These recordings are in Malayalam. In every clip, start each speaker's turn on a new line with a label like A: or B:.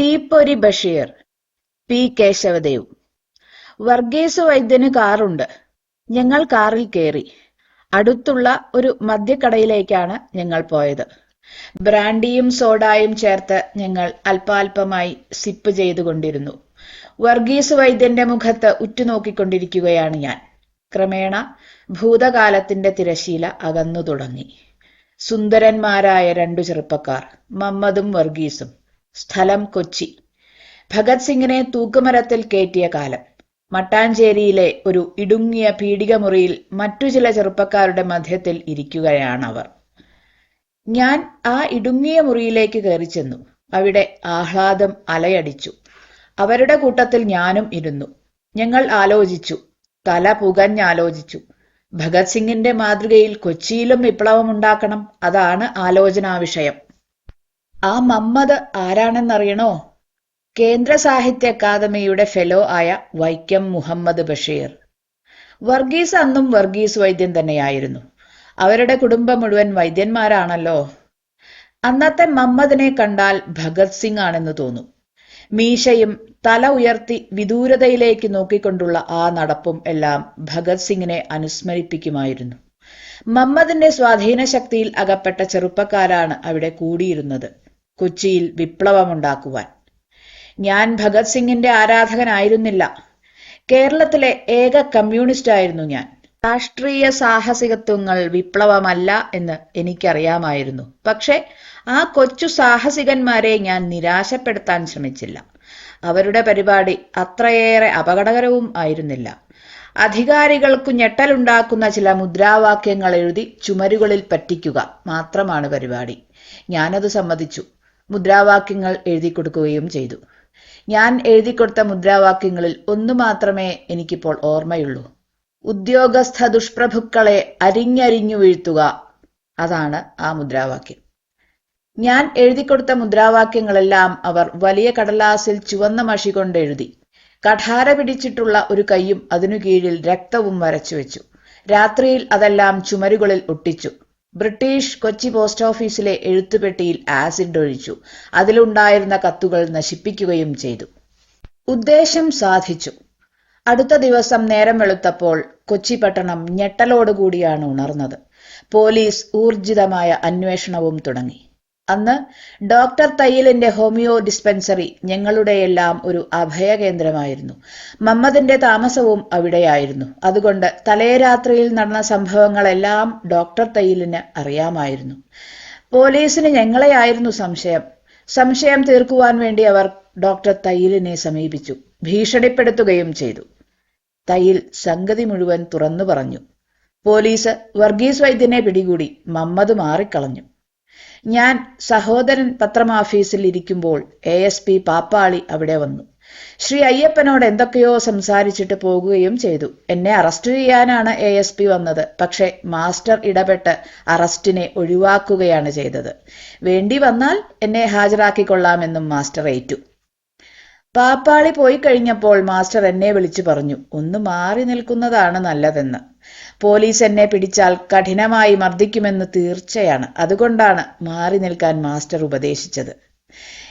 A: തീപ്പൊരി ബഷീർ പി. കേശവദേവ്. വർഗീസ് വൈദ്യന് കാറുണ്ട്. ഞങ്ങൾ കാറിൽ കയറി അടുത്തുള്ള ഒരു മദ്യക്കടയിലേക്കാണ് ഞങ്ങൾ പോയത്. ബ്രാൻഡിയും സോഡായും ചേർത്ത് ഞങ്ങൾ അല്പാൽപമായി സിപ്പ് ചെയ്തുകൊണ്ടിരുന്നു. വർഗീസ് വൈദ്യന്റെ മുഖത്ത് ഉറ്റുനോക്കിക്കൊണ്ടിരിക്കുകയാണ് ഞാൻ. ക്രമേണ ഭൂതകാലത്തിന്റെ തിരശീല അകന്നു തുടങ്ങി. സുന്ദരന്മാരായ രണ്ടു ചെറുപ്പക്കാർ മമ്മദും വർഗീസും. സ്ഥലം കൊച്ചി. ഭഗത് സിംഗിനെ തൂക്കുമരത്തിൽ കയറ്റിയ കാലം. മട്ടാഞ്ചേരിയിലെ ഒരു ഇടുങ്ങിയ പീഡികമുറിയിൽ മറ്റു ചില ചെറുപ്പക്കാരുടെ മധ്യത്തിൽ ഇരിക്കുകയാണവർ. ഞാൻ ആ ഇടുങ്ങിയ മുറിയിലേക്ക് കയറി ചെന്നു അവിടെ ആഹ്ലാദം അലയടിച്ചു. അവരുടെ കൂട്ടത്തിൽ ഞാനും ഇരുന്നു. ഞങ്ങൾ ആലോചിച്ചു. തല പുകഞ്ഞാലോചിച്ചു. ഭഗത് സിംഗിന്റെ മാതൃകയിൽ കൊച്ചിയിലും വിപ്ലവം ഉണ്ടാക്കണം അതാണ് ആലോചനാ വിഷയം ആ മമ്മദ് ആരാണെന്നറിയണോ? കേന്ദ്ര സാഹിത്യ അക്കാദമിയുടെ ഫെലോ ആയ വൈക്കം മുഹമ്മദ് ബഷീർ. വർഗീസ് അന്നും വർഗീസ് വൈദ്യൻ തന്നെയായിരുന്നു. അവരുടെ കുടുംബം മുഴുവൻ വൈദ്യന്മാരാണല്ലോ. അന്നത്തെ മമ്മദിനെ കണ്ടാൽ ഭഗത് സിംഗ് ആണെന്ന് തോന്നും. മീശയും തല ഉയർത്തി വിദൂരതയിലേക്ക് നോക്കിക്കൊണ്ടുള്ള ആ നടപ്പും എല്ലാം ഭഗത് സിംഗിനെ അനുസ്മരിപ്പിക്കുമായിരുന്നു. മമ്മദിന്റെ സ്വാധീന ശക്തിയിൽ അകപ്പെട്ട ചെറുപ്പക്കാരാണ് അവിടെ കൂടിയിരുന്നത്. കൊച്ചിയിൽ വിപ്ലവമുണ്ടാക്കുവാൻ. ഞാൻ ഭഗത് സിംഗിന്റെ ആരാധകനായിരുന്നില്ല. കേരളത്തിലെ ഏക കമ്മ്യൂണിസ്റ്റ് ആയിരുന്നു ഞാൻ. രാഷ്ട്രീയ സാഹസികത്വങ്ങൾ വിപ്ലവമല്ല എന്ന് എനിക്കറിയാമായിരുന്നു. പക്ഷെ ആ കൊച്ചു സാഹസികന്മാരെ ഞാൻ നിരാശപ്പെടുത്താൻ ശ്രമിച്ചില്ല. അവരുടെ പരിപാടി അത്രയേറെ അപകടകരവും ആയിരുന്നില്ല. അധികാരികൾക്കു ഞെട്ടലുണ്ടാക്കുന്ന ചില മുദ്രാവാക്യങ്ങൾ എഴുതി ചുമരുകളിൽ പറ്റിക്കുക മാത്രമാണ് പരിപാടി. ഞാനത് സമ്മതിച്ചു. മുദ്രാവാക്യങ്ങൾ എഴുതി കൊടുക്കുകയും ചെയ്തു. ഞാൻ എഴുതി കൊടുത്ത മുദ്രാവാക്യങ്ങളിൽ ഒന്നു മാത്രമേ എനിക്കിപ്പോൾ ഓർമ്മയുള്ളൂ. ഉദ്യോഗസ്ഥ ദുഷ്പ്രഭുക്കളെ അരിഞ്ഞരിഞ്ഞു വീഴ്ത്തുക. അതാണ് ആ മുദ്രാവാക്യം. ഞാൻ എഴുതി കൊടുത്ത മുദ്രാവാക്യങ്ങളെല്ലാം അവർ വലിയ കടലാസിൽ ചുവന്ന മഷി കൊണ്ട് എഴുതി. കഠാര പിടിച്ചിട്ടുള്ള ഒരു കൈയും അതിനു കീഴിൽ രക്തവും വരച്ചു വെച്ചു രാത്രിയിൽ അതെല്ലാം ചുമരുകളിൽ ഒട്ടിച്ചു. ബ്രിട്ടീഷ് കൊച്ചി പോസ്റ്റ് ഓഫീസിലെ എഴുത്തുപെട്ടിയിൽ ആസിഡ് ഒഴിച്ചു. അതിലുണ്ടായിരുന്ന കത്തുകൾ നശിപ്പിക്കുകയും ചെയ്തു. ഉദ്ദേശം സാധിച്ചു. അടുത്ത ദിവസം നേരം വെളുത്തപ്പോൾ കൊച്ചി പട്ടണം ഞെട്ടലോടുകൂടിയാണ് ഉണർന്നത്. പോലീസ് ഊർജിതമായ അന്വേഷണവും തുടങ്ങി. അന്ന് ഡോക്ടർ തയ്യലിന്റെ ഹോമിയോ ഡിസ്പെൻസറി ഞങ്ങളുടെയെല്ലാം ഒരു അഭയകേന്ദ്രമായിരുന്നു മമ്മദിന്റെ താമസവും അവിടെയായിരുന്നു. അതുകൊണ്ട് തലേരാത്രിയിൽ നടന്ന സംഭവങ്ങളെല്ലാം ഡോക്ടർ തയ്യലിന് അറിയാമായിരുന്നു. പോലീസിന് ഞങ്ങളെയായിരുന്നു സംശയം. സംശയം തീർക്കുവാൻ വേണ്ടി അവർ ഡോക്ടർ തയ്യലിനെ സമീപിച്ചു. ഭീഷണിപ്പെടുത്തുകയും ചെയ്തു. തയ്യിൽ സംഗതി മുഴുവൻ തുറന്നു പറഞ്ഞു. പോലീസ് വർഗീസ് വൈദ്യനെ പിടികൂടി മമ്മദ് മാറിക്കളഞ്ഞു. ഞാൻ സഹോദരൻ പത്രമാഫീസിൽ ഇരിക്കുമ്പോൾ എ എസ് പി പാപ്പാളി അവിടെ വന്നു. ശ്രീ അയ്യപ്പനോട് എന്തൊക്കെയോ സംസാരിച്ചിട്ട് പോകുകയും ചെയ്തു. എന്നെ അറസ്റ്റ് ചെയ്യാനാണ് എ എസ് പി വന്നത്. പക്ഷേ മാസ്റ്റർ ഇടപെട്ട് അറസ്റ്റിനെ ഒഴിവാക്കുകയാണ് ചെയ്തത്. വേണ്ടി വന്നാൽ എന്നെ ഹാജരാക്കിക്കൊള്ളാമെന്നും മാസ്റ്റർ ഏറ്റു. പാപ്പാളി പോയി കഴിഞ്ഞപ്പോൾ മാസ്റ്റർ എന്നെ വിളിച്ചു പറഞ്ഞു. ഒന്ന് മാറി നിൽക്കുന്നതാണ് നല്ലതെന്ന്. പോലീസ് എന്നെ പിടിച്ചാൽ കഠിനമായി മർദ്ദിക്കുമെന്ന് തീർച്ചയാണ്. അതുകൊണ്ടാണ് മാറി നിൽക്കാൻ മാസ്റ്റർ ഉപദേശിച്ചത്.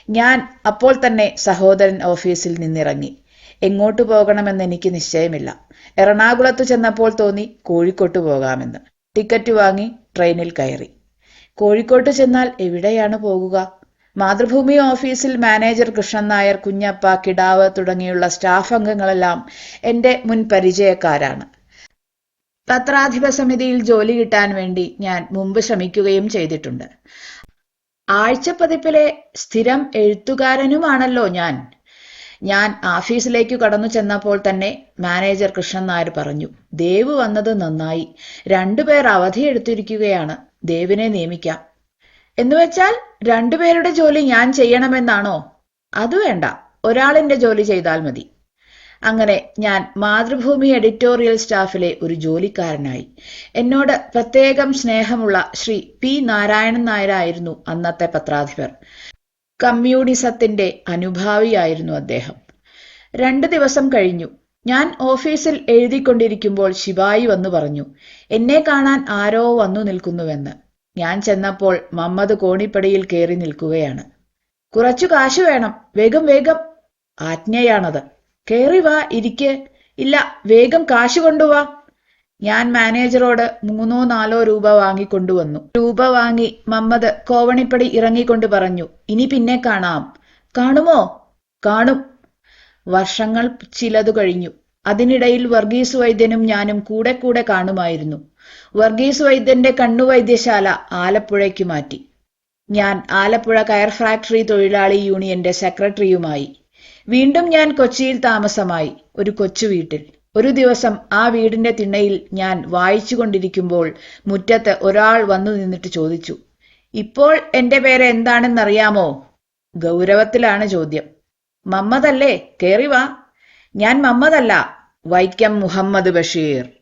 A: ഞാൻ അപ്പോൾ തന്നെ സഹോദരൻ ഓഫീസിൽ നിന്നിറങ്ങി. എങ്ങോട്ട് പോകണമെന്ന് എനിക്ക് നിശ്ചയമില്ല. എറണാകുളത്ത് ചെന്നപ്പോൾ തോന്നി കോഴിക്കോട്ട് പോകാമെന്ന്. ടിക്കറ്റ് വാങ്ങി ട്രെയിനിൽ കയറി. കോഴിക്കോട്ട് ചെന്നാൽ എവിടെയാണ് പോകുക? മാതൃഭൂമി ഓഫീസിൽ മാനേജർ കൃഷ്ണൻ നായർ കുഞ്ഞപ്പ കിടാവ് തുടങ്ങിയുള്ള സ്റ്റാഫ് അംഗങ്ങളെല്ലാം എന്റെ മുൻ പരിചയക്കാരാണ് പത്രാധിപ സമിതിയിൽ ജോലി കിട്ടാൻ വേണ്ടി ഞാൻ മുമ്പ് ശ്രമിക്കുകയും ചെയ്തിട്ടുണ്ട്. ആഴ്ചപ്പതിപ്പിലെ സ്ഥിരം എഴുത്തുകാരനുമാണല്ലോ ഞാൻ. ഞാൻ ഓഫീസിലേക്ക് കടന്നു ചെന്നപ്പോൾ തന്നെ മാനേജർ കൃഷ്ണൻ നായർ പറഞ്ഞു ദേവ് വന്നത് നന്നായി. രണ്ടുപേർ അവധി എടുത്തിരിക്കുകയാണ്. ദേവിനെ നിയമിക്കാം. എന്നുവെച്ചാൽ രണ്ടുപേരുടെ ജോലി ഞാൻ ചെയ്യണമെന്നാണോ? അത് വേണ്ട. ഒരാളിന്റെ ജോലി ചെയ്താൽ മതി. അങ്ങനെ ഞാൻ മാതൃഭൂമി എഡിറ്റോറിയൽ സ്റ്റാഫിലെ ഒരു ജോലിക്കാരനായി. എന്നോട് പ്രത്യേകം സ്നേഹമുള്ള ശ്രീ പി നാരായണൻ നായരായിരുന്നു അന്നത്തെ പത്രാധിപർ. കമ്മ്യൂണിസത്തിന്റെ അനുഭാവിയായിരുന്നു അദ്ദേഹം. രണ്ട് ദിവസം കഴിഞ്ഞു. ഞാൻ ഓഫീസിൽ എഴുതിക്കൊണ്ടിരിക്കുമ്പോൾ ശിവായി വന്നു പറഞ്ഞു എന്നെ കാണാൻ ആരോ വന്നു നിൽക്കുന്നുവെന്ന് ഞാൻ ചെന്നപ്പോൾ മമ്മദ് കോണിപ്പടിയിൽ കയറി നിൽക്കുകയാണ്. കുറച്ചു കാശ് വേണം. വേഗം വേഗം. ആജ്ഞയാണത്. കേറി വാ ഇരിക്ക്. ഇല്ല വേഗം കാശ് കൊണ്ടുവാ. ഞാൻ മാനേജറോട് മൂന്നോ നാലോ രൂപ വാങ്ങിക്കൊണ്ടുവന്നു രൂപ വാങ്ങി മമ്മദ് കോവണിപ്പടി ഇറങ്ങിക്കൊണ്ട് പറഞ്ഞു ഇനി പിന്നെ കാണാം. കാണുമോ? കാണും. വർഷങ്ങൾ ചിലതു കഴിഞ്ഞു. അതിനിടയിൽ വർഗീസ് വൈദ്യനും ഞാനും കൂടെ കൂടെ കാണുമായിരുന്നു. വർഗീസ് വൈദ്യന്റെ കണ്ണുവൈദ്യശാല ആലപ്പുഴയ്ക്ക് മാറ്റി. ഞാൻ ആലപ്പുഴ കയർ ഫാക്ടറി തൊഴിലാളി യൂണിയന്റെ സെക്രട്ടറിയുമായി. വീണ്ടും ഞാൻ കൊച്ചിയിൽ താമസമായി ഒരു കൊച്ചു വീട്ടിൽ. ഒരു ദിവസം ആ വീടിന്റെ തിണ്ണയിൽ ഞാൻ വായിച്ചു കൊണ്ടിരിക്കുമ്പോൾ മുറ്റത്ത് ഒരാൾ വന്നു നിന്നിട്ട് ചോദിച്ചു ഇപ്പോൾ എന്റെ പേര് എന്താണെന്നറിയാമോ? ഗൗരവത്തിലാണ് ചോദ്യം. മമ്മതല്ലേ കേറി വാ. ഞാൻ മമ്മതല്ല വൈക്കം മുഹമ്മദ് ബഷീർ.